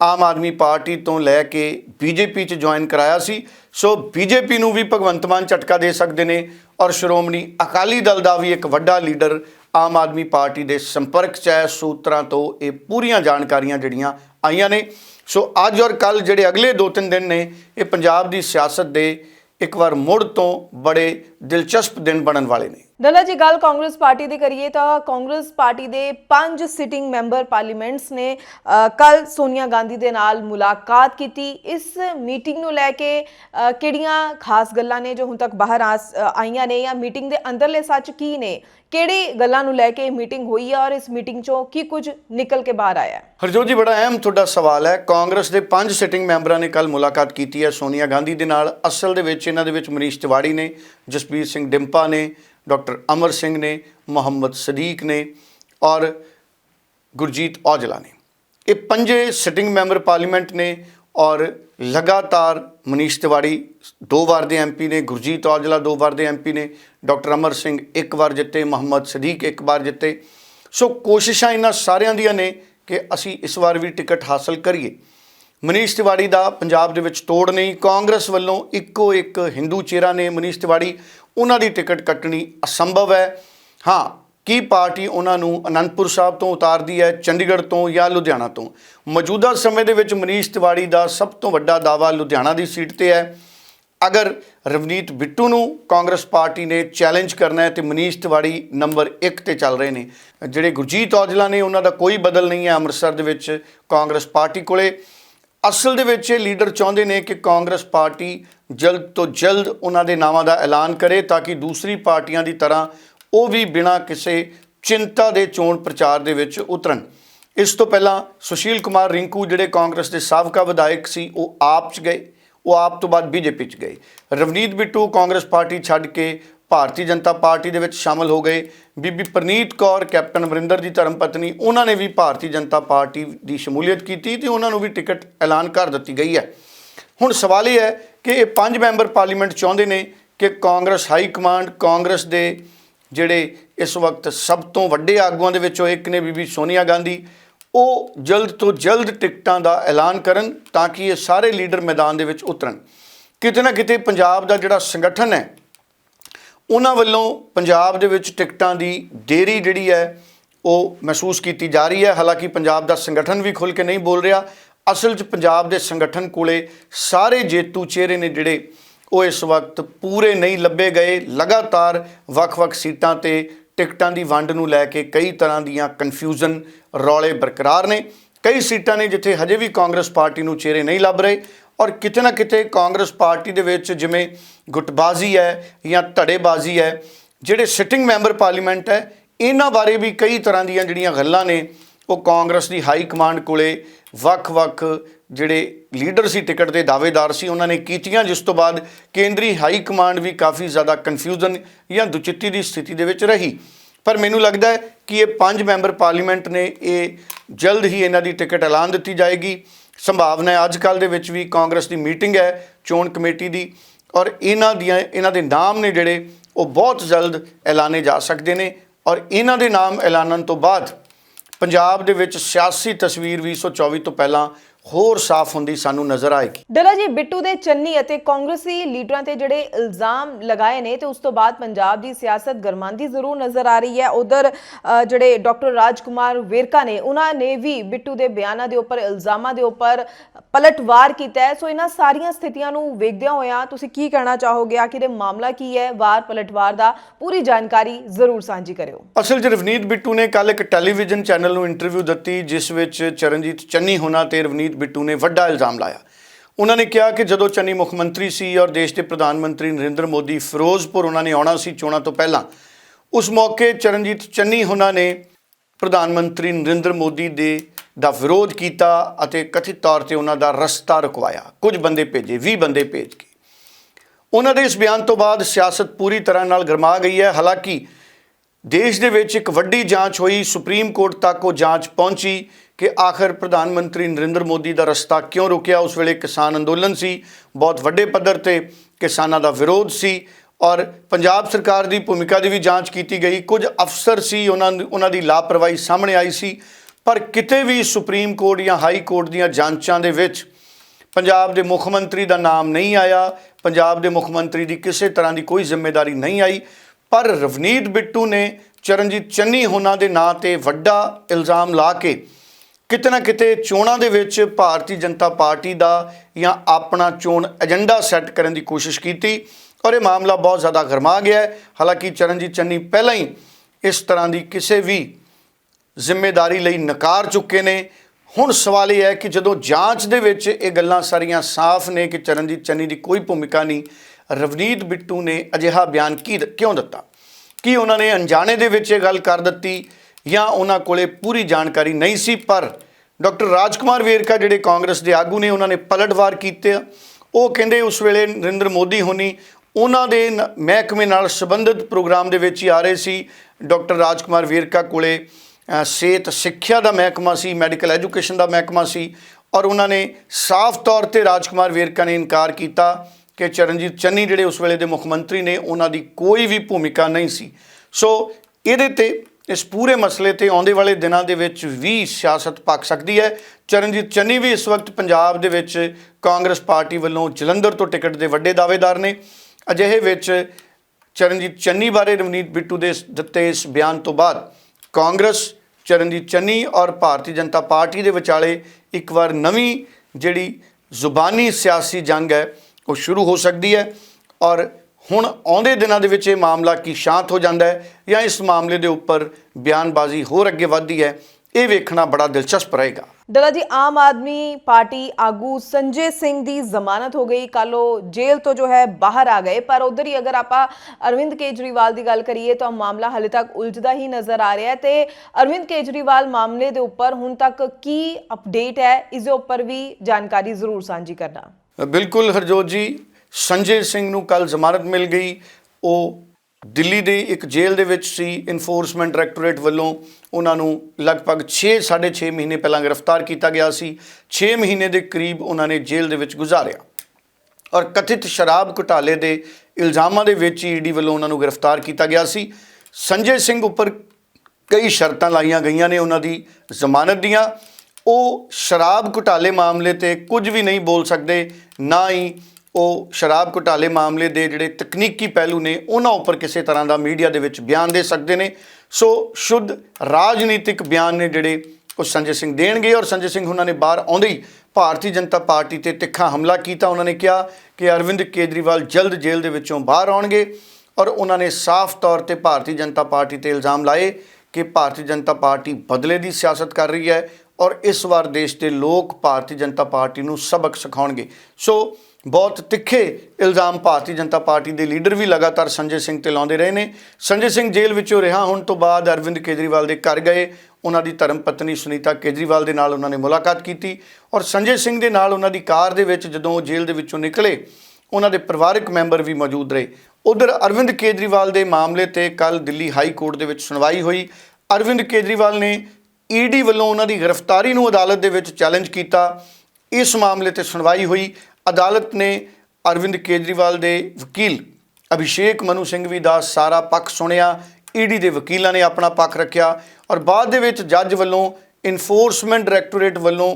ਆਮ ਆਦਮੀ ਪਾਰਟੀ ਤੋਂ ਲੈ ਕੇ ਬੀਜੇਪੀ 'ਚ ਜੁਆਇਨ ਕਰਾਇਆ ਸੀ। ਸੋ ਬੀਜੇਪੀ ਨੂੰ ਵੀ ਭਗਵੰਤ ਮਾਨ ਝਟਕਾ ਦੇ ਸਕਦੇ ਨੇ ਔਰ ਸ਼੍ਰੋਮਣੀ ਅਕਾਲੀ ਦਲ ਦਾ ਵੀ ਇੱਕ ਵੱਡਾ ਲੀਡਰ ਆਮ ਆਦਮੀ ਪਾਰਟੀ ਦੇ ਸੰਪਰਕ 'ਚ ਹੈ। ਸੂਤਰਾਂ ਤੋਂ ਇਹ ਪੂਰੀਆਂ ਜਾਣਕਾਰੀਆਂ ਜਿਹੜੀਆਂ ਆਈਆਂ ਨੇ। ਸੋ ਅੱਜ ਔਰ ਕੱਲ ਜਿਹੜੇ ਅਗਲੇ 2-3 ਦਿਨ ਨੇ, ਇਹ ਪੰਜਾਬ ਦੀ ਸਿਆਸਤ ਦੇ ਇੱਕ ਵਾਰ ਮੁੜ ਤੋਂ ਬੜੇ ਦਿਲਚਸਪ ਦਿਨ ਬਣਨ ਵਾਲੇ ਨੇ। ਡੱਲਾ ਜੀ ਗੱਲ ਕਾਂਗਰਸ ਪਾਰਟੀ ਦੀ ਕਰੀਏ ਤਾਂ ਕਾਂਗਰਸ ਪਾਰਟੀ ਦੇ ਪੰਜ ਸਿਟਿੰਗ ਮੈਂਬਰ ਪਾਰਲੀਮੈਂਟਸ ਨੇ ਕੱਲ ਸੋਨੀਆ ਗਾਂਧੀ ਦੇ ਨਾਲ ਮੁਲਾਕਾਤ ਕੀਤੀ। ਇਸ ਮੀਟਿੰਗ ਨੂੰ ਲੈ ਕੇ ਕਿਹੜੀਆਂ ਖਾਸ ਗੱਲਾਂ ਨੇ ਜੋ ਹੁਣ ਤੱਕ ਬਾਹਰ ਆ ਆਈਆਂ ਨੇ ਜਾਂ ਮੀਟਿੰਗ ਦੇ ਅੰਦਰਲੇ ਸੱਚ ਕੀ ਨੇ? ਕਿਹੜੀ ਗੱਲਾਂ ਨੂੰ ਲੈ ਕੇ ਮੀਟਿੰਗ ਹੋਈ ਹੈ ਔਰ ਇਸ ਮੀਟਿੰਗ ਚੋਂ ਕੀ ਕੁਝ ਨਿਕਲ ਕੇ ਬਾਹਰ ਆਇਆ? ਹਰਜੋਤ ਜੀ, ਬੜਾ ਅਹਿਮ ਤੁਹਾਡਾ ਸਵਾਲ ਹੈ। ਕਾਂਗਰਸ ਦੇ ਪੰਜ ਸਿਟਿੰਗ ਮੈਂਬਰਾਂ ਨੇ ਕੱਲ ਮੁਲਾਕਾਤ ਕੀਤੀ ਹੈ ਸੋਨੀਆ ਗਾਂਧੀ ਦੇ ਨਾਲ। ਅਸਲ ਦੇ ਵਿੱਚ ਇਹਨਾਂ ਦੇ ਵਿੱਚ ਮਨੀਸ਼ ਤਿਵਾੜੀ ਨੇ, ਜਸਬੀਰ ਸਿੰਘ ਡਿੰਪਾ ਨੇ ਡਾਕਟਰ ਅਮਰ ਸਿੰਘ ਨੇ, ਮੁਹੰਮਦ ਸਦੀਕ ਨੇ ਔਰ ਗੁਰਜੀਤ ਔਜਲਾ ਨੇ। ਇਹ ਪੰਜੇ ਸਿਟਿੰਗ ਮੈਂਬਰ ਪਾਰਲੀਮੈਂਟ ਨੇ ਔਰ ਲਗਾਤਾਰ ਮਨੀਸ਼ ਤਿਵਾੜੀ ਦੋ ਵਾਰ ਦੇ ਐਮਪੀ ਨੇ, ਗੁਰਜੀਤ ਔਜਲਾ ਦੋ ਵਾਰ ਦੇ ਐਮਪੀ ਨੇ, ਡਾਕਟਰ ਅਮਰ ਸਿੰਘ ਇੱਕ ਵਾਰ ਜਿੱਤੇ, ਮੁਹੰਮਦ ਸਦੀਕ ਇੱਕ ਵਾਰ ਜਿੱਤੇ। ਸੋ ਕੋਸ਼ਿਸ਼ਾਂ ਇਹਨਾਂ ਸਾਰਿਆਂ ਦੀਆਂ ਨੇ ਕਿ ਅਸੀਂ ਇਸ ਵਾਰ ਵੀ ਟਿਕਟ ਹਾਸਲ ਕਰੀਏ। ਮਨੀਸ਼ ਤਿਵਾੜੀ ਦਾ ਪੰਜਾਬ ਦੇ ਵਿੱਚ ਤੋੜ ਨਹੀਂ, ਕਾਂਗਰਸ ਵੱਲੋਂ ਇੱਕੋ ਇੱਕ ਹਿੰਦੂ ਚਿਹਰਾ ਨੇ ਮਨੀਸ਼ ਤਿਵਾੜੀ ਉਹਨਾਂ ਦੀ ਟਿਕਟ ਕੱਟਣੀ ਅਸੰਭਵ ਹੈ। ਹਾਂ, ਕੀ ਪਾਰਟੀ ਉਹਨਾਂ ਨੂੰ ਅਨੰਦਪੁਰ ਸਾਹਿਬ ਤੋਂ ਉਤਾਰਦੀ ਹੈ, ਚੰਡੀਗੜ੍ਹ ਤੋਂ ਜਾਂ ਲੁਧਿਆਣਾ ਤੋਂ? ਮੌਜੂਦਾ ਸਮੇਂ ਦੇ ਵਿੱਚ ਮਨੀਸ਼ ਤਿਵਾੜੀ ਦਾ ਸਭ ਤੋਂ ਵੱਡਾ ਦਾਵਾ ਲੁਧਿਆਣਾ ਦੀ ਸੀਟ ਤੇ ਹੈ। ਅਗਰ ਰਵਨੀਤ ਬਿੱਟੂ ਨੂੰ ਕਾਂਗਰਸ ਪਾਰਟੀ ਨੇ ਚੈਲੰਜ ਕਰਨਾ ਹੈ ਤੇ ਮਨੀਸ਼ ਤਿਵਾੜੀ ਨੰਬਰ 1 ਤੇ ਚੱਲ ਰਹੇ ਨੇ। ਜਿਹੜੇ ਗੁਰਜੀਤ ਔਜਲਾ ਨੇ, ਉਹਨਾਂ ਦਾ ਕੋਈ ਬਦਲ ਨਹੀਂ ਹੈ ਅੰਮ੍ਰਿਤਸਰ ਦੇ ਵਿੱਚ ਕਾਂਗਰਸ ਪਾਰਟੀ ਕੋਲੇ। ਅਸਲ ਦੇ ਵਿੱਚ ਇਹ ਲੀਡਰ ਚਾਹੁੰਦੇ ਨੇ ਕਿ ਕਾਂਗਰਸ ਪਾਰਟੀ ਜਲਦ ਤੋਂ ਜਲਦ ਉਹਨਾਂ ਦੇ ਨਾਵਾਂ ਦਾ ਐਲਾਨ ਕਰੇ ਤਾਂ ਕਿ ਦੂਸਰੀ ਪਾਰਟੀਆਂ ਦੀ ਤਰ੍ਹਾਂ ਉਹ ਵੀ ਬਿਨਾਂ ਕਿਸੇ ਚਿੰਤਾ ਦੇ ਚੋਣ ਪ੍ਰਚਾਰ ਦੇ ਵਿੱਚ ਉਤਰਨ। ਇਸ ਤੋਂ ਪਹਿਲਾਂ ਸੁਸ਼ੀਲ ਕੁਮਾਰ ਰਿੰਕੂ, ਜਿਹੜੇ ਕਾਂਗਰਸ ਦੇ ਸਾਬਕਾ ਵਿਧਾਇਕ ਸੀ, ਉਹ ਆਪ ਚ ਗਏ। ਉਹ ਆਪ ਤੋਂ ਬਾਅਦ ਬੀਜੇਪੀ ਚ ਗਏ। ਰਵਨੀਤ ਬਿੱਟੂ ਕਾਂਗਰਸ ਪਾਰਟੀ ਛੱਡ ਕੇ ਭਾਰਤੀ ਜਨਤਾ ਪਾਰਟੀ ਦੇ ਵਿੱਚ ਸ਼ਾਮਲ ਹੋ ਗਏ। ਬੀਬੀ ਪ੍ਰਨੀਤ ਕੌਰ, ਕੈਪਟਨ ਅਮਰਿੰਦਰ ਦੀ ਧਰਮ ਪਤਨੀ, ਉਹਨਾਂ ਨੇ ਵੀ ਭਾਰਤੀ ਜਨਤਾ ਪਾਰਟੀ ਦੀ ਸ਼ਮੂਲੀਅਤ ਕੀਤੀ ਤੇ ਉਹਨਾਂ ਨੂੰ ਵੀ ਟਿਕਟ ਐਲਾਨ ਕਰ ਦਿੱਤੀ ਗਈ ਹੈ। ਹੁਣ ਸਵਾਲ ਇਹ ਹੈ ਕਿ ਇਹ ਪੰਜ ਮੈਂਬਰ ਪਾਰਲੀਮੈਂਟ ਚਾਹੁੰਦੇ ਨੇ ਕਿ ਕਾਂਗਰਸ ਹਾਈ ਕਮਾਂਡ, ਕਾਂਗਰਸ ਦੇ ਜਿਹੜੇ ਇਸ ਵਕਤ ਸਭ ਤੋਂ ਵੱਡੇ ਆਗੂਆਂ ਦੇ ਵਿੱਚੋਂ ਇੱਕ ਨੇ ਬੀਬੀ ਸੋਨੀਆ ਗਾਂਧੀ। ਉਹ ਜਲਦ ਤੋਂ ਜਲਦ ਟਿਕਟਾਂ ਦਾ ਐਲਾਨ ਕਰਨ ਤਾਂ ਕਿ ਇਹ ਸਾਰੇ ਲੀਡਰ ਮੈਦਾਨ ਦੇ ਵਿੱਚ ਉਤਰਨ। ਕਿਤੇ ਨਾ ਕਿਤੇ ਪੰਜਾਬ ਦਾ ਜਿਹੜਾ ਸੰਗਠਨ ਹੈ ਉਹਨਾਂ ਵੱਲੋਂ ਪੰਜਾਬ ਦੇ ਵਿੱਚ ਟਿਕਟਾਂ ਦੀ ਦੇਰੀ ਜਿਹੜੀ ਹੈ, ਉਹ ਮਹਿਸੂਸ ਕੀਤੀ ਜਾ ਰਹੀ ਹੈ। ਹਾਲਾਂਕਿ ਪੰਜਾਬ ਦਾ ਸੰਗਠਨ ਵੀ ਖੁੱਲ ਕੇ ਨਹੀਂ ਬੋਲ ਰਿਹਾ। ਅਸਲ 'ਚ ਪੰਜਾਬ ਦੇ ਸੰਗਠਨ ਕੋਲੇ ਸਾਰੇ ਜੇਤੂ ਚਿਹਰੇ ਨੇ ਜਿਹੜੇ, ਉਹ ਇਸ ਵਕਤ ਪੂਰੇ ਨਹੀਂ ਲੱਭੇ ਗਏ। ਲਗਾਤਾਰ ਵੱਖ-ਵੱਖ ਸੀਟਾਂ ਤੇ ਟਿਕਟਾਂ ਦੀ ਵੰਡ ਨੂੰ ਲੈ ਕੇ ਕਈ ਤਰ੍ਹਾਂ ਦੀਆਂ ਕਨਫਿਊਜ਼ਨ ਰੌਲੇ ਬਰਕਰਾਰ ਨੇ। ਕਈ ਸੀਟਾਂ ਨੇ ਜਿੱਥੇ ਹਜੇ ਵੀ ਕਾਂਗਰਸ ਪਾਰਟੀ ਨੂੰ ਚਿਹਰੇ ਨਹੀਂ ਲੱਭ ਰਹੇ। ਔਰ ਕਿਤੇ ਨਾ ਕਿਤੇ ਕਾਂਗਰਸ ਪਾਰਟੀ ਦੇ ਵਿੱਚ ਜਿਵੇਂ ਗੁੱਟਬਾਜ਼ੀ ਹੈ ਜਾਂ ਧੜੇਬਾਜ਼ੀ ਹੈ, ਜਿਹੜੇ ਸਿਟਿੰਗ ਮੈਂਬਰ ਪਾਰਲੀਮੈਂਟ ਹੈ, ਇਹਨਾਂ ਬਾਰੇ ਵੀ ਕਈ ਤਰ੍ਹਾਂ ਦੀਆਂ ਜਿਹੜੀਆਂ ਗੱਲਾਂ ਨੇ, ਉਹ ਕਾਂਗਰਸ ਦੀ ਹਾਈ ਕਮਾਂਡ ਕੋਲੇ ਵੱਖ-ਵੱਖ ਜਿਹੜੇ ਲੀਡਰ ਸੀ ਟਿਕਟ ਦੇ, ਦਾਅਵੇਦਾਰ ਸੀ, ਉਹਨਾਂ ਨੇ ਕੀਤੀਆਂ, ਜਿਸ ਤੋਂ ਬਾਅਦ ਕੇਂਦਰੀ ਹਾਈ ਕਮਾਂਡ ਵੀ ਕਾਫੀ ਜ਼ਿਆਦਾ ਕਨਫਿਊਜ਼ਨ ਜਾਂ ਦੁਚਿੱਤੀ ਦੀ ਸਥਿਤੀ ਦੇ ਵਿੱਚ ਰਹੀ। ਪਰ ਮੈਨੂੰ ਲੱਗਦਾ ਹੈ ਕਿ ਇਹ ਪੰਜ ਮੈਂਬਰ ਪਾਰਲੀਮੈਂਟ ਨੇ ਇਹ ਜਲਦ ਹੀ ਇਹਨਾਂ ਦੀ ਟਿਕਟ ਐਲਾਨ ਦਿੱਤੀ ਜਾਏਗੀ। ਸੰਭਾਵਨਾ ਹੈ। ਅੱਜ ਕੱਲ ਦੇ ਵਿੱਚ ਵੀ ਕਾਂਗਰਸ ਦੀ ਮੀਟਿੰਗ ਹੈ ਚੋਣ ਕਮੇਟੀ ਦੀ ਔਰ ਇਹਨਾਂ ਦੀਆਂ, ਇਹਨਾਂ ਦੇ ਨਾਮ ਨੇ ਜਿਹੜੇ ਉਹ ਬਹੁਤ ਜਲਦ ਐਲਾਨੇ ਜਾ ਸਕਦੇ ਨੇ ਔਰ ਇਹਨਾਂ ਦੇ ਨਾਮ ਐਲਾਨਣ ਤੋਂ ਬਾਅਦ ਪੰਜਾਬ ਦੇ ਵਿੱਚ ਸਿਆਸੀ ਤਸਵੀਰ 2024 ਤੋਂ ਪਹਿਲਾਂ ਹੋਰ ਸਾਫ਼ ਹੁੰਦੀ ਸਾਨੂੰ ਨਜ਼ਰ ਆਏਗੀ। ਡੱਲਾ ਜੀ ਬਿੱਟੂ ਦੇ ਚੰਨੀ ਅਤੇ ਕਾਂਗਰਸੀ ਲੀਡਰਾਂ ਤੇ ਜਿਹੜੇ ਇਲਜ਼ਾਮ ਲਗਾਏ ਨੇ ਤੇ ਉਸ ਤੋਂ ਬਾਅਦ ਪੰਜਾਬ ਦੀ ਸਿਆਸਤ ਗਰਮਾਂਦੀ ਜ਼ਰੂਰ ਨਜ਼ਰ ਆ ਰਹੀ ਹੈ। ਉਧਰ ਜਿਹੜੇ ਡਾਕਟਰ ਰਾਜਕੁਮਾਰ ਵੇਰਕਾ ਨੇ ਉਹਨਾਂ ਨੇ ਵੀ ਬਿੱਟੂ ਦੇ ਬਿਆਨਾਂ ਦੇ ਉੱਪਰ ਇਲਜ਼ਾਮਾਂ ਦੇ ਉੱਪਰ ਪਲਟਵਾਰ ਕੀਤਾ ਹੈ। ਸੋ ਇਹਨਾਂ ਸਾਰੀਆਂ ਸਥਿਤੀਆਂ ਨੂੰ ਵੇਖਦਿਆਂ ਹੋਇਆਂ ਤੁਸੀਂ ਕੀ ਕਹਿਣਾ ਚਾਹੋਗੇ? ਆਖਿਰ ਇਹ ਮਾਮਲਾ ਕੀ ਹੈ? ਵਾਰ ਪਲਟਵਾਰ ਦਾ ਪੂਰੀ ਜਾਣਕਾਰੀ ਜ਼ਰੂਰ ਸਾਂਝੀ ਕਰਿਓ। ਅਸਲ 'ਚ ਰਵਨੀਤ ਬਿੱਟੂ ਨੇ ਕੱਲ ਇੱਕ ਟੈਲੀਵਿਜ਼ਨ ਚੈਨਲ ਨੂੰ ਇੰਟਰਵਿਊ ਦਿੱਤੀ ਜਿਸ ਵਿੱਚ ਚਰਨਜੀਤ ਚੰਨੀ ਹੋਣਾ ਤੇ ਰਵਨੀਤ ਬਿੱਟੂ ਨੇ ਵੱਡਾ ਇਲਜ਼ਾਮ ਲਾਇਆ। ਉਹਨਾਂ ਨੇ ਕਿਹਾ ਕਿ ਜਦੋਂ ਚੰਨੀ ਮੁੱਖ ਮੰਤਰੀ ਸੀ ਔਰ ਦੇਸ਼ ਦੇ ਪ੍ਰਧਾਨ ਮੰਤਰੀ ਨਰਿੰਦਰ ਮੋਦੀ ਫਿਰੋਜ਼ਪੁਰ ਉਹਨਾਂ ਨੇ ਆਉਣਾ ਸੀ ਚੋਣਾਂ ਤੋਂ ਪਹਿਲਾਂ, ਉਸ ਮੌਕੇ ਚਰਨਜੀਤ ਚੰਨੀ ਉਹਨਾਂ ਨੇ ਪ੍ਰਧਾਨ ਮੰਤਰੀ ਨਰਿੰਦਰ ਮੋਦੀ ਦੇ ਦਾ ਵਿਰੋਧ ਕੀਤਾ ਅਤੇ ਕਥਿਤ ਤੌਰ ਤੇ ਉਹਨਾਂ ਦਾ ਰਸਤਾ ਰੁਕਵਾਇਆ। ਕੁਝ ਬੰਦੇ ਭੇਜੇ 20 ਬੰਦੇ ਭੇਜ ਕੇ। ਉਹਨਾਂ ਦੇ ਇਸ ਬਿਆਨ ਤੋਂ ਬਾਅਦ ਸਿਆਸਤ ਪੂਰੀ ਤਰ੍ਹਾਂ ਨਾਲ ਗਰਮਾ ਗਈ ਹੈ। ਹਾਲਾਂਕਿ ਦੇਸ਼ ਦੇ ਵਿੱਚ ਇੱਕ ਵੱਡੀ ਜਾਂਚ ਹੋਈ। ਸੁਪਰੀਮ ਕੋਰਟ ਤੱਕ ਉਹ ਜਾਂਚ ਪਹੁੰਚੀ ਕਿ ਆਖਰ ਪ੍ਰਧਾਨ ਮੰਤਰੀ ਨਰਿੰਦਰ ਮੋਦੀ ਦਾ ਰਸਤਾ ਕਿਉਂ ਰੁਕਿਆ। ਉਸ ਵੇਲੇ ਕਿਸਾਨ ਅੰਦੋਲਨ ਸੀ। ਬਹੁਤ ਵੱਡੇ ਪੱਧਰ ਤੇ ਕਿਸਾਨਾਂ ਦਾ ਵਿਰੋਧ ਸੀ ਔਰ ਪੰਜਾਬ ਸਰਕਾਰ ਦੀ ਭੂਮਿਕਾ ਦੀ ਵੀ ਜਾਂਚ ਕੀਤੀ ਗਈ। ਕੁਝ ਅਫਸਰ ਸੀ, ਉਹਨਾਂ ਉਹਨਾਂ ਦੀ ਲਾਪਰਵਾਹੀ ਸਾਹਮਣੇ ਆਈ ਸੀ। ਪਰ ਕਿਤੇ ਵੀ ਸੁਪਰੀਮ ਕੋਰਟ ਜਾਂ ਹਾਈ ਕੋਰਟ ਦੀਆਂ ਜਾਂਚਾਂ ਦੇ ਵਿੱਚ ਪੰਜਾਬ ਦੇ ਮੁੱਖ ਮੰਤਰੀ ਦਾ ਨਾਮ ਨਹੀਂ ਆਇਆ, ਪੰਜਾਬ ਦੇ ਮੁੱਖ ਮੰਤਰੀ ਦੀ ਕਿਸੇ ਤਰ੍ਹਾਂ ਦੀ ਕੋਈ ਜ਼ਿੰਮੇਵਾਰੀ ਨਹੀਂ ਆਈ। ਪਰ ਰਵਨੀਤ ਬਿੱਟੂ ਨੇ ਚਰਨਜੀਤ ਚੰਨੀ ਉਹਨਾਂ ਦੇ ਨਾਂ ਤੇ ਵੱਡਾ ਇਲਜ਼ਾਮ ਲਾ ਕੇ ਕਿਤੇ ਨਾ ਕਿਤੇ ਚੋਣਾਂ ਦੇ ਵਿੱਚ ਭਾਰਤੀ ਜਨਤਾ ਪਾਰਟੀ ਦਾ ਜਾਂ ਆਪਣਾ ਚੋਣ ਏਜੰਡਾ ਸੈੱਟ ਕਰਨ ਦੀ ਕੋਸ਼ਿਸ਼ ਕੀਤੀ ਔਰ ਇਹ ਮਾਮਲਾ ਬਹੁਤ ਜ਼ਿਆਦਾ ਗਰਮਾ ਗਿਆ ਹੈ। ਹਾਲਾਂਕਿ ਚਰਨਜੀਤ ਚੰਨੀ ਪਹਿਲਾਂ ਹੀ ਇਸ ਤਰ੍ਹਾਂ ਦੀ ਕਿਸੇ ਵੀ ਜ਼ਿੰਮੇਵਾਰੀ ਲਈ ਨਕਾਰ ਚੁੱਕੇ ਨੇ। ਹੁਣ ਸਵਾਲ ਇਹ ਹੈ ਕਿ ਜਦੋਂ ਜਾਂਚ ਦੇ ਵਿੱਚ ਇਹ ਗੱਲਾਂ ਸਾਰੀਆਂ ਸਾਫ਼ ਨੇ ਕਿ ਚਰਨਜੀਤ ਚੰਨੀ ਦੀ ਕੋਈ ਭੂਮਿਕਾ ਨਹੀਂ ਰਵਨੀਤ ਬਿੱਟੂ ਨੇ ਅਜਿਹਾ ਬਿਆਨ ਕੀ ਕਿਉਂ ਦਿੱਤਾ? ਕੀ ਉਹਨਾਂ ਨੇ ਅਣਜਾਣੇ ਦੇ ਵਿੱਚ ਇਹ ਗੱਲ ਕਰ ਦਿੱਤੀ ਜਾਂ ਉਹਨਾਂ ਕੋਲੇ ਪੂਰੀ ਜਾਣਕਾਰੀ ਨਹੀਂ ਸੀ? ਪਰ ਡਾਕਟਰ ਰਾਜਕੁਮਾਰ ਵੇਰਕਾ ਜਿਹੜੇ ਕਾਂਗਰਸ ਦੇ ਆਗੂ ਨੇ, ਉਹਨਾਂ ਨੇ ਪਲਟਵਾਰ ਕੀਤੇ ਆ। ਉਹ ਕਹਿੰਦੇ ਉਸ ਵੇਲੇ ਨਰਿੰਦਰ ਮੋਦੀ ਹੋਣੀ, ਉਹਨਾਂ ਦੇ ਨ- ਮਹਿਕਮੇ ਨਾਲ ਸੰਬੰਧਿਤ ਪ੍ਰੋਗਰਾਮ ਦੇ ਵਿੱਚ ਹੀ ਆ ਰਹੇ ਸੀ। ਡਾਕਟਰ ਰਾਜਕੁਮਾਰ ਵੇਰਕਾ ਕੋਲੇ ਸਿਹਤ ਸਿੱਖਿਆ ਦਾ ਮਹਿਕਮਾ ਸੀ, ਮੈਡੀਕਲ ਐਜੂਕੇਸ਼ਨ ਦਾ ਮਹਿਕਮਾ ਸੀ ਔਰ ਉਹਨਾਂ ਨੇ ਸਾਫ਼ ਤੌਰ ਤੇ ਰਾਜਕੁਮਾਰ ਵੇਰਕਾ ਨੇ ਇਨਕਾਰ ਕੀਤਾ। ਕਿ ਚਰਨਜੀਤ ਚੰਨੀ ਜਿਹੜੇ ਉਸ ਵੇਲੇ ਦੇ ਮੁੱਖ ਮੰਤਰੀ ਨੇ, ਉਹਨਾਂ ਦੀ ਕੋਈ ਵੀ ਭੂਮਿਕਾ ਨਹੀਂ ਸੀ। ਸੋ ਇਹਦੇ ਤੇ, ਇਸ ਪੂਰੇ ਮਸਲੇ ਤੇ ਆਉਂਦੇ ਵਾਲੇ ਦਿਨਾਂ ਦੇ ਵਿੱਚ ਵੀ ਸਿਆਸਤ ਪੱਕ ਸਕਦੀ ਹੈ। ਚਰਨਜੀਤ ਚੰਨੀ ਵੀ ਇਸ ਵਕਤ ਪੰਜਾਬ ਦੇ ਵਿੱਚ ਕਾਂਗਰਸ ਪਾਰਟੀ ਵੱਲੋਂ ਜਲੰਧਰ ਤੋਂ ਟਿਕਟ ਦੇ ਵੱਡੇ ਦਾਅਵੇਦਾਰ ਨੇ। ਅਜਿਹੇ ਵਿੱਚ ਚਰਨਜੀਤ ਚੰਨੀ ਬਾਰੇ ਰਵਨੀਤ ਬਿੱਟੂ ਦੇ ਦਿੱਤੇ ਇਸ ਬਿਆਨ ਤੋਂ ਬਾਅਦ ਕਾਂਗਰਸ, ਚਰਨਜੀਤ ਚੰਨੀ ਔਰ ਭਾਰਤੀ ਜਨਤਾ ਪਾਰਟੀ ਦੇ ਵਿਚਾਲੇ ਇੱਕ ਵਾਰ ਨਵੀਂ ਜਿਹੜੀ ਜ਼ੁਬਾਨੀ ਸਿਆਸੀ ਜੰਗ ਹੈ ਉਹ ਸ਼ੁਰੂ ਹੋ ਸਕਦੀ ਹੈ ਔਰ ਹੁਣ ਆਉਂਦੇ ਦਿਨਾਂ ਦੇ ਵਿੱਚ ਇਹ ਮਾਮਲਾ ਕੀ ਸ਼ਾਂਤ ਹੋ ਜਾਂਦਾ ਹੈ ਜਾਂ ਇਸ ਮਾਮਲੇ ਦੇ ਉੱਪਰ ਬਿਆਨਬਾਜ਼ੀ ਹੋਰ ਅੱਗੇ ਵੱਧਦੀ ਹੈ, ਇਹ ਵੇਖਣਾ ਬੜਾ ਦਿਲਚਸਪ ਰਹੇਗਾ। ਡੱਲਾ ਜੀ, ਆਮ ਆਦਮੀ ਪਾਰਟੀ ਆਗੂ ਸੰਜੇ ਸਿੰਘ ਦੀ ਜ਼ਮਾਨਤ ਹੋ ਗਈ। ਕੱਲ ਉਹ ਜੇਲ੍ਹ ਤੋਂ ਜੋ ਹੈ ਬਾਹਰ ਆ ਗਏ। ਪਰ ਉਧਰ ਹੀ ਅਗਰ ਆਪਾਂ ਅਰਵਿੰਦ ਕੇਜਰੀਵਾਲ ਦੀ ਗੱਲ ਕਰੀਏ ਤਾਂ ਮਾਮਲਾ ਹਾਲੇ ਤੱਕ ਉਲਝਦਾ ਹੀ ਨਜ਼ਰ ਆ ਰਿਹਾ ਹੈ ਤੇ ਅਰਵਿੰਦ ਕੇਜਰੀਵਾਲ ਮਾਮਲੇ ਦੇ ਉੱਪਰ ਹੁਣ ਤੱਕ ਕੀ ਅਪਡੇਟ ਹੈ, ਇਸ ਦੇ ਉੱਪਰ ਵੀ ਜਾਣਕਾਰੀ ਜ਼ਰੂਰ ਸਾਂਝੀ ਕਰਨਾ। ਬਿਲਕੁਲ ਹਰਜੋਤ ਜੀ, ਸੰਜੇ ਸਿੰਘ ਨੂੰ ਕੱਲ ਜ਼ਮਾਨਤ ਮਿਲ ਗਈ। ਉਹ ਦਿੱਲੀ ਦੇ ਇੱਕ ਜੇਲ੍ਹ ਦੇ ਵਿੱਚ ਸੀ ਇਨਫੋਰਸਮੈਂਟ ਡਾਇਰੈਕਟੋਰੇਟ ਵੱਲੋਂ। ਉਹਨਾਂ ਨੂੰ ਲਗਭਗ 6 6.5 ਮਹੀਨੇ ਪਹਿਲਾਂ ਗ੍ਰਿਫਤਾਰ ਕੀਤਾ ਗਿਆ ਸੀ। 6 ਮਹੀਨੇ ਦੇ ਕਰੀਬ ਉਹਨਾਂ ਨੇ ਜੇਲ੍ਹ ਦੇ ਵਿੱਚ ਗੁਜ਼ਾਰਿਆ। ਔਰ ਕਥਿਤ ਸ਼ਰਾਬ ਘੁਟਾਲੇ ਦੇ ਇਲਜ਼ਾਮਾਂ ਦੇ ਵਿੱਚ ਈਡੀ ਵੱਲੋਂ ਉਹਨਾਂ ਨੂੰ ਗ੍ਰਿਫਤਾਰ ਕੀਤਾ ਗਿਆ ਸੀ। ਸੰਜੇ ਸਿੰਘ ਉੱਪਰ ਕਈ ਸ਼ਰਤਾਂ ਲਾਈਆਂ ਗਈਆਂ ਨੇ ਉਹਨਾਂ ਦੀ ਜ਼ਮਾਨਤ ਦੀਆਂ। ਉਹ ਸ਼ਰਾਬ ਘੁਟਾਲੇ ਮਾਮਲੇ ਤੇ ਕੁਝ ਵੀ ਨਹੀਂ ਬੋਲ ਸਕਦੇ, ਨਾ ਹੀ ਉਹ ਸ਼ਰਾਬ ਘੁਟਾਲੇ ਮਾਮਲੇ ਦੇ ਜਿਹੜੇ ਤਕਨੀਕੀ ਪਹਿਲੂ ਨੇ, ਉਹਨਾਂ ਉੱਪਰ ਕਿਸੇ ਤਰ੍ਹਾਂ ਦਾ ਮੀਡੀਆ ਦੇ ਵਿੱਚ ਬਿਆਨ ਦੇ ਸਕਦੇ ਨੇ। ਸੋ ਸ਼ੁੱਧ ਰਾਜਨੀਤਿਕ ਬਿਆਨ ਨੇ ਜਿਹੜੇ ਉਹ ਸੰਜੇ ਸਿੰਘ ਦੇਣਗੇ ਔਰ ਸੰਜੇ ਸਿੰਘ ਉਹਨਾਂ ਨੇ ਬਾਹਰ ਆਉਂਦੇ ਹੀ ਭਾਰਤੀ ਜਨਤਾ ਪਾਰਟੀ ਤੇ ਤਿੱਖਾ ਹਮਲਾ ਕੀਤਾ। ਉਹਨਾਂ ਨੇ ਕਿਹਾ ਕਿ ਅਰਵਿੰਦ ਕੇਜਰੀਵਾਲ ਜਲਦ ਜੇਲ੍ਹ ਦੇ ਵਿੱਚੋਂ ਬਾਹਰ ਆਉਣਗੇ ਔਰ ਉਹਨਾਂ ਨੇ ਸਾਫ਼ ਤੌਰ ਤੇ ਭਾਰਤੀ ਜਨਤਾ ਪਾਰਟੀ ਤੇ ਇਲਜ਼ਾਮ ਲਾਏ ਕਿ ਭਾਰਤੀ ਜਨਤਾ ਪਾਰਟੀ ਬਦਲੇ ਦੀ ਸਿਆਸਤ ਕਰ ਰਹੀ ਹੈ। ਔਰ ਇਸ ਵਾਰ ਦੇਸ਼ ਦੇ ਲੋਕ ਭਾਰਤੀ ਜਨਤਾ ਪਾਰਟੀ ਨੂੰ ਸਬਕ ਸਿਖਾਉਣਗੇ। ਸੋ, ਬਹੁਤ ਤਿੱਖੇ ਇਲਜ਼ਾਮ ਭਾਰਤੀ ਜਨਤਾ ਪਾਰਟੀ ਦੇ ਲੀਡਰ ਵੀ ਲਗਾਤਾਰ ਸੰਜੇ ਸਿੰਘ ਤੇ ਲਾਉਂਦੇ ਰਹੇ ਨੇ। ਸੰਜੇ ਸਿੰਘ ਜੇਲ੍ਹ ਵਿੱਚੋਂ ਰਿਹਾ, ਹੋਣ ਤੋਂ ਬਾਅਦ ਅਰਵਿੰਦ ਕੇਜਰੀਵਾਲ ਦੇ ਘਰ ਗਏ। ਉਹਨਾਂ ਦੀ ਧਰਮ ਪਤਨੀ ਸੁਨੀਤਾ ਕੇਜਰੀਵਾਲ ਦੇ ਨਾਲ ਉਹਨਾਂ ਨੇ ਮੁਲਾਕਾਤ ਕੀਤੀ ਔਰ ਸੰਜੇ ਸਿੰਘ ਦੇ ਨਾਲ ਉਹਨਾਂ ਦੀ ਕਾਰ ਦੇ ਵਿੱਚ ਜਦੋਂ ਉਹ ਜੇਲ੍ਹ ਦੇ ਵਿੱਚੋਂ ਨਿਕਲੇ, ਉਹਨਾਂ ਦੇ ਪਰਿਵਾਰਕ ਮੈਂਬਰ ਵੀ ਮੌਜੂਦ ਰਹੇ। ਉਧਰ ਅਰਵਿੰਦ ਕੇਜਰੀਵਾਲ ਦੇ ਮਾਮਲੇ ਤੇ ਕੱਲ ਦਿੱਲੀ ਹਾਈ ਕੋਰਟ ਦੇ ਵਿੱਚ ਸੁਣਵਾਈ ਹੋਈ। ਅਰਵਿੰਦ ਕੇਜਰੀਵਾਲ ਨੇ ਈਡੀ ਵੱਲੋਂ ਉਹਨਾਂ ਦੀ ਗ੍ਰਿਫਤਾਰੀ ਨੂੰ ਅਦਾਲਤ ਦੇ ਵਿੱਚ ਚੈਲੰਜ ਕੀਤਾ। ਇਸ ਮਾਮਲੇ ਤੇ ਸੁਣਵਾਈ ਹੋਈ। ਅਦਾਲਤ ਨੇ ਅਰਵਿੰਦ ਕੇਜਰੀਵਾਲ ਦੇ ਵਕੀਲ ਅਭਿਸ਼ੇਕ ਮਨੂ ਸਿੰਘ ਵੀ ਦਾ ਸਾਰਾ ਪੱਖ ਸੁਣਿਆ। ਈਡੀ ਦੇ ਵਕੀਲਾਂ ਨੇ ਆਪਣਾ ਪੱਖ ਰੱਖਿਆ ਔਰ ਬਾਅਦ ਦੇ ਵਿੱਚ ਜੱਜ ਵੱਲੋਂ ਇਨਫੋਰਸਮੈਂਟ ਡਾਇਰੈਕਟੋਰੇਟ ਵੱਲੋਂ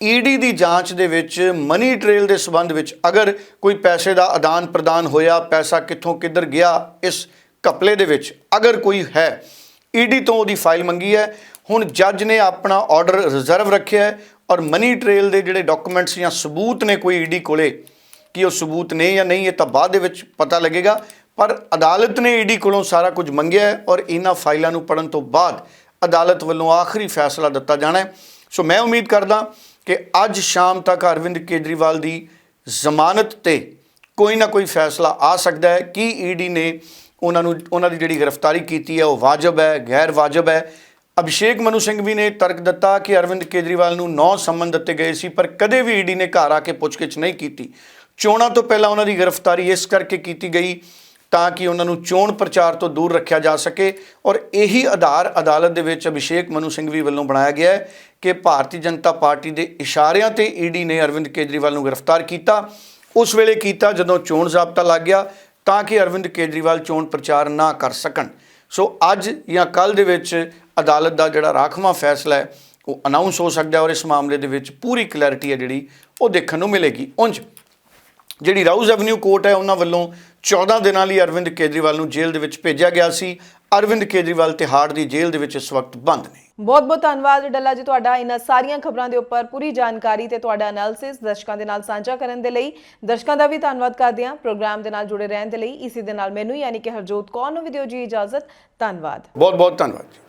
ਈਡੀ ਦੀ ਜਾਂਚ ਦੇ ਵਿੱਚ ਮਨੀ ਟ੍ਰੇਲ ਦੇ ਸਬੰਧ ਵਿੱਚ ਅਗਰ ਕੋਈ ਪੈਸੇ ਦਾ ਆਦਾਨ ਪ੍ਰਦਾਨ ਹੋਇਆ, ਪੈਸਾ ਕਿੱਥੋਂ ਕਿੱਧਰ ਗਿਆ, ਇਸ ਘਪਲੇ ਦੇ ਵਿੱਚ ਅਗਰ ਕੋਈ ਹੈ, ਈਡੀ ਤੋਂ ਉਹਦੀ ਫਾਈਲ ਮੰਗੀ ਹੈ। ਹੁਣ ਜੱਜ ਨੇ ਆਪਣਾ ਆਰਡਰ ਰਿਜ਼ਰਵ ਰੱਖਿਆ ਹੈ ਔਰ ਮਨੀ ਟ੍ਰੇਲ ਦੇ ਜਿਹੜੇ ਡਾਕੂਮੈਂਟਸ ਜਾਂ ਸਬੂਤ ਨੇ ਕੋਈ ਈਡੀ ਕੋਲੇ, ਕਿ ਉਹ ਸਬੂਤ ਨੇ ਜਾਂ ਨਹੀਂ, ਇਹ ਤਾਂ ਬਾਅਦ ਦੇ ਵਿੱਚ ਪਤਾ ਲੱਗੇਗਾ। ਪਰ ਅਦਾਲਤ ਨੇ ਈਡੀ ਕੋਲੋਂ ਸਾਰਾ ਕੁਝ ਮੰਗਿਆ ਹੈ ਔਰ ਇਹਨਾਂ ਫਾਈਲਾਂ ਨੂੰ ਪੜਨ ਤੋਂ ਬਾਅਦ ਅਦਾਲਤ ਵੱਲੋਂ ਆਖਰੀ ਫੈਸਲਾ ਦਿੱਤਾ ਜਾਣਾ ਹੈ। ਸੋ ਮੈਂ ਉਮੀਦ ਕਰਦਾ ਕਿ ਅੱਜ ਸ਼ਾਮ ਤੱਕ ਅਰਵਿੰਦ ਕੇਜਰੀਵਾਲ ਦੀ ਜ਼ਮਾਨਤ ਤੇ ਕੋਈ ਨਾ ਕੋਈ ਫੈਸਲਾ ਆ ਸਕਦਾ ਹੈ। ਕਿ ਈਡੀ ਨੇ ਉਹਨਾਂ ਨੂੰ, ਉਹਨਾਂ ਦੀ ਜਿਹੜੀ ਗ੍ਰਿਫਤਾਰੀ ਕੀਤੀ ਹੈ, ਉਹ ਵਾਜਬ ਹੈ, ਗੈਰ ਵਾਜਬ ਹੈ? ਅਭਿਸ਼ੇਕ ਮਨੂ ਸਿੰਘ ਵੀ ਨੇ ਤਰਕ ਦਿੱਤਾ ਕਿ ਅਰਵਿੰਦ ਕੇਜਰੀਵਾਲ ਨੂੰ ਨੌ ਸੰਮਨ ਦਿੱਤੇ ਗਏ ਸੀ, ਪਰ ਕਦੇ ਵੀ ਈਡੀ ਨੇ ਘਰ ਆ ਕੇ ਪੁੱਛਗਿੱਛ ਨਹੀਂ ਕੀਤੀ। ਚੋਣਾਂ ਤੋਂ ਪਹਿਲਾਂ ਉਹਨਾਂ ਦੀ ਗ੍ਰਿਫਤਾਰੀ ਇਸ ਕਰਕੇ ਕੀਤੀ ਗਈ ਤਾਂ ਕਿ ਉਹਨਾਂ ਨੂੰ ਚੋਣ ਪ੍ਰਚਾਰ ਤੋਂ ਦੂਰ ਰੱਖਿਆ ਜਾ ਸਕੇ ਔਰ ਇਹੀ ਆਧਾਰ ਅਦਾਲਤ ਦੇ ਵਿੱਚ ਅਭਿਸ਼ੇਕ ਮਨੂ ਸਿੰਘ ਵੀ ਵੱਲੋਂ ਬਣਾਇਆ ਗਿਆ ਹੈ ਕਿ ਭਾਰਤੀ ਜਨਤਾ ਪਾਰਟੀ ਦੇ ਇਸ਼ਾਰਿਆਂ ਤੇ ਈਡੀ ਨੇ ਅਰਵਿੰਦ ਕੇਜਰੀਵਾਲ ਨੂੰ ਗ੍ਰਿਫਤਾਰ ਕੀਤਾ। ਉਸ ਵੇਲੇ ਕੀਤਾ ਜਦੋਂ ਚੋਣ ਜ਼ਾਬਤਾ ਲੱਗ ਗਿਆ ਤਾਂ ਕਿ ਅਰਵਿੰਦ ਕੇਜਰੀਵਾਲ ਚੋਣ ਪ੍ਰਚਾਰ ਨਾ ਕਰ ਸਕਣ। ਸੋ ਅੱਜ ਜਾਂ ਕੱਲ ਦੇ ਵਿੱਚ ਅਦਾਲਤ ਦਾ ਜਿਹੜਾ ਰਾਖਵਾਂ ਫੈਸਲਾ ਹੈ ਉਹ ਅਨਾਉਂਸ ਹੋ ਸਕਦਾ ਹੈ ਔਰ ਇਸ ਮਾਮਲੇ ਦੇ ਵਿੱਚ ਪੂਰੀ ਕਲੈਰਿਟੀ ਹੈ ਜਿਹੜੀ ਉਹ ਦੇਖਣ ਨੂੰ ਮਿਲੇਗੀ। ਉਂਝ ਜਿਹੜੀ ਰਾਊਜ਼ ਐਵਨਿਊ ਕੋਰਟ ਹੈ ਉਹਨਾਂ ਵੱਲੋਂ 14 ਦਿਨਾਂ ਲਈ ਅਰਵਿੰਦ ਕੇਜਰੀਵਾਲ ਨੂੰ ਜੇਲ੍ਹ ਦੇ ਵਿੱਚ ਭੇਜਿਆ ਗਿਆ ਸੀ। ਅਰਵਿੰਦ ਕੇਜਰੀਵਾਲ ਤਿਹਾੜ ਦੀ ਜੇਲ੍ਹ ਦੇ ਵਿੱਚ ਇਸ ਵਕਤ ਬੰਦ ਨੇ। ਬਹੁਤ ਬਹੁਤ ਧੰਨਵਾਦ ਡੱਲਾ ਜੀ ਤੁਹਾਡਾ ਇਹਨਾਂ ਸਾਰੀਆਂ ਖਬਰਾਂ ਦੇ ਉੱਪਰ ਪੂਰੀ ਜਾਣਕਾਰੀ ਤੇ ਤੁਹਾਡਾ ਐਨਾਲਿਸਿਸ ਦਰਸ਼ਕਾਂ ਦੇ ਨਾਲ ਸਾਂਝਾ ਕਰਨ ਦੇ ਲਈ। ਦਰਸ਼ਕਾਂ ਦਾ ਵੀ ਧੰਨਵਾਦ ਕਰਦੇ ਹਾਂ। ਪ੍ਰੋਗਰਾਮ ਦੇ ਨਾਲ ਜੁੜੇ ਰਹਿਣ ਦੇ ਲਈ। ਇਸੇ ਦੇ ਨਾਲ ਮੈਨੂੰ ਯਾਨੀ ਕਿ ਹਰਜੋਤ ਕੌਰ ਨੂੰ ਵੀ ਦਿਓ ਜੀ ਇਜਾਜ਼ਤ। ਧੰਨਵਾਦ। ਬਹੁਤ ਬਹੁਤ ਧੰਨਵਾਦ ਜੀ।